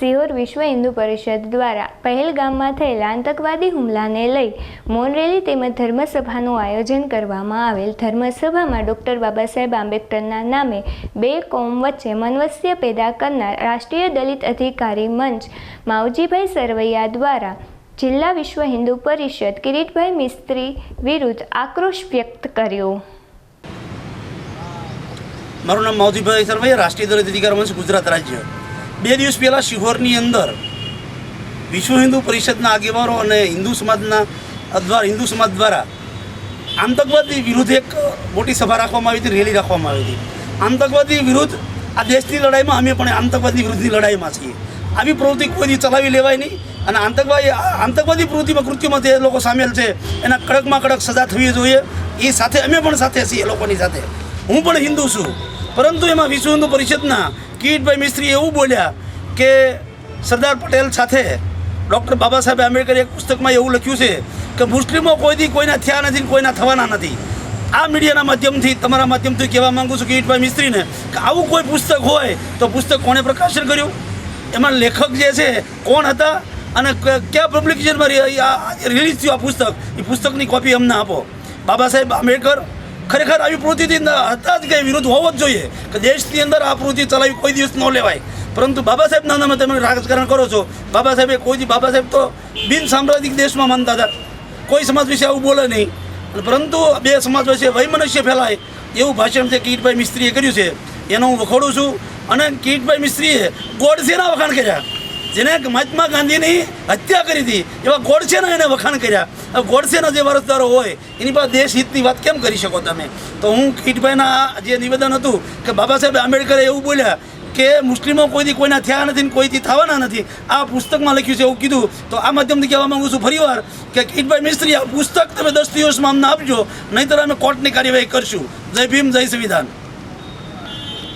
સિહોર વિશ્વ હિન્દુ પરિષદ દ્વારા પહેલગામમાં થયેલા આતંકવાદી હુમલાને લઈ મૌન રેલી તેમજ ધર્મસભાનું આયોજન કરવામાં આવેલ. ધર્મસભામાં ડૉક્ટર બાબા સાહેબ આંબેડકરના નામે બે કોમ વચ્ચે મનવસ્ય પેદા કરનાર રાષ્ટ્રીય દલિત અધિકારી મંચ માવજીભાઈ સરવૈયા દ્વારા જિલ્લા વિશ્વ હિન્દુ પરિષદ કિરીટભાઈ મિસ્ત્રી વિરુદ્ધ આક્રોશ વ્યક્ત કર્યો. મારું નામ માવજીભાઈ સરવૈયા, રાષ્ટ્રીય દલિત અધિકાર મંચ ગુજરાત રાજ્ય. બે દિવસ પહેલાં શિહોરની અંદર વિશ્વ હિન્દુ પરિષદના આગેવાનો અને હિન્દુ સમાજના દ્વારા હિન્દુ સમાજ દ્વારા આતંકવાદી વિરુદ્ધ એક મોટી સભા રાખવામાં આવી હતી, રેલી રાખવામાં આવી હતી. આતંકવાદી વિરુદ્ધ આ દેશની લડાઈમાં અમે પણ આતંકવાદી વિરુદ્ધની લડાઈમાં છીએ. આવી પ્રવૃત્તિ કોઈથી ચલાવી લેવાય નહીં અને આતંકવાદી આતંકવાદી પ્રવૃત્તિમાં કૃત્યમાં જે લોકો સામેલ છે, એના કડકમાં કડક સજા થવી જોઈએ. એ સાથે અમે પણ સાથે છીએ એ લોકોની સાથે. હું પણ હિન્દુ છું. પરંતુ એમાં વિશ્વ હિન્દુ પરિષદના કિરીટભાઈ મિસ્ત્રી એવું બોલ્યા કે સરદાર પટેલ સાથે ડૉક્ટર બાબા સાહેબ આંબેડકરે એક પુસ્તકમાં એવું લખ્યું છે કે મુસ્લિમો કોઈથી કોઈના થયા નથી કોઈના થવાના નથી. આ મીડિયાના માધ્યમથી, તમારા માધ્યમથી કહેવા માંગુ છું કિરીટભાઈ મિસ્ત્રીને કે આવું કોઈ પુસ્તક હોય તો પુસ્તક કોણે પ્રકાશન કર્યું? એમાં લેખક જે છે, કોણ હતા અને કયા પબ્લિકેશનમાં રિલીઝ થયું આ પુસ્તક? એ પુસ્તકની કોપી અમને આપો. બાબા સાહેબ આંબેડકર ખરેખર આવી પ્રવૃત્તિથી હતા જ કંઈ વિરોધ હોવો જ જોઈએ. કે દેશની અંદર આ પ્રવૃત્તિ ચલાવી કોઈ દિવસ ન લેવાય. પરંતુ બાબા સાહેબના નામે તમે રાજકારણ કરો છો. બાબા સાહેબે કોઈ બાબા સાહેબ તો બિન સામ્રાજિક દેશમાં માનતા હતા. કોઈ સમાજ વિશે આવું બોલે નહીં. પરંતુ બે સમાજ વચ્ચે વૈમનસ્ય ફેલાય એવું ભાષણ છે કિરીટભાઈ મિસ્ત્રીએ કર્યું છે. એનો હું વખોડું છું. અને કિરીટભાઈ મિસ્ત્રીએ ગોડસેના વખાણ કર્યા. જેને મહાત્મા ગાંધીની હત્યા કરી હતી, એવા ગોડસેના એને વખાણ કર્યા. ગોડસેના જે વારસદારો હોય, એની પાસે દેશ હિતની વાત કેમ કરી શકો તમે? તો હું કીટભાઈના જે નિવેદન હતું કે બાબા સાહેબ આંબેડકરે એવું બોલ્યા કે મુસ્લિમો કોઈથી કોઈના થયા નથી ને કોઈથી થવાના નથી. આ પુસ્તકમાં લખ્યું છે, એવું કીધું. તો આ માધ્યમથી કહેવા માંગુ છું ફરીવાર કે કીટભાઈ મિસ્ત્રી, આ પુસ્તક તમે દસ દિવસમાં અમને આપજો, નહીંતર અમે કોર્ટની કાર્યવાહી કરશું. જય ભીમ, જય સંવિધાન.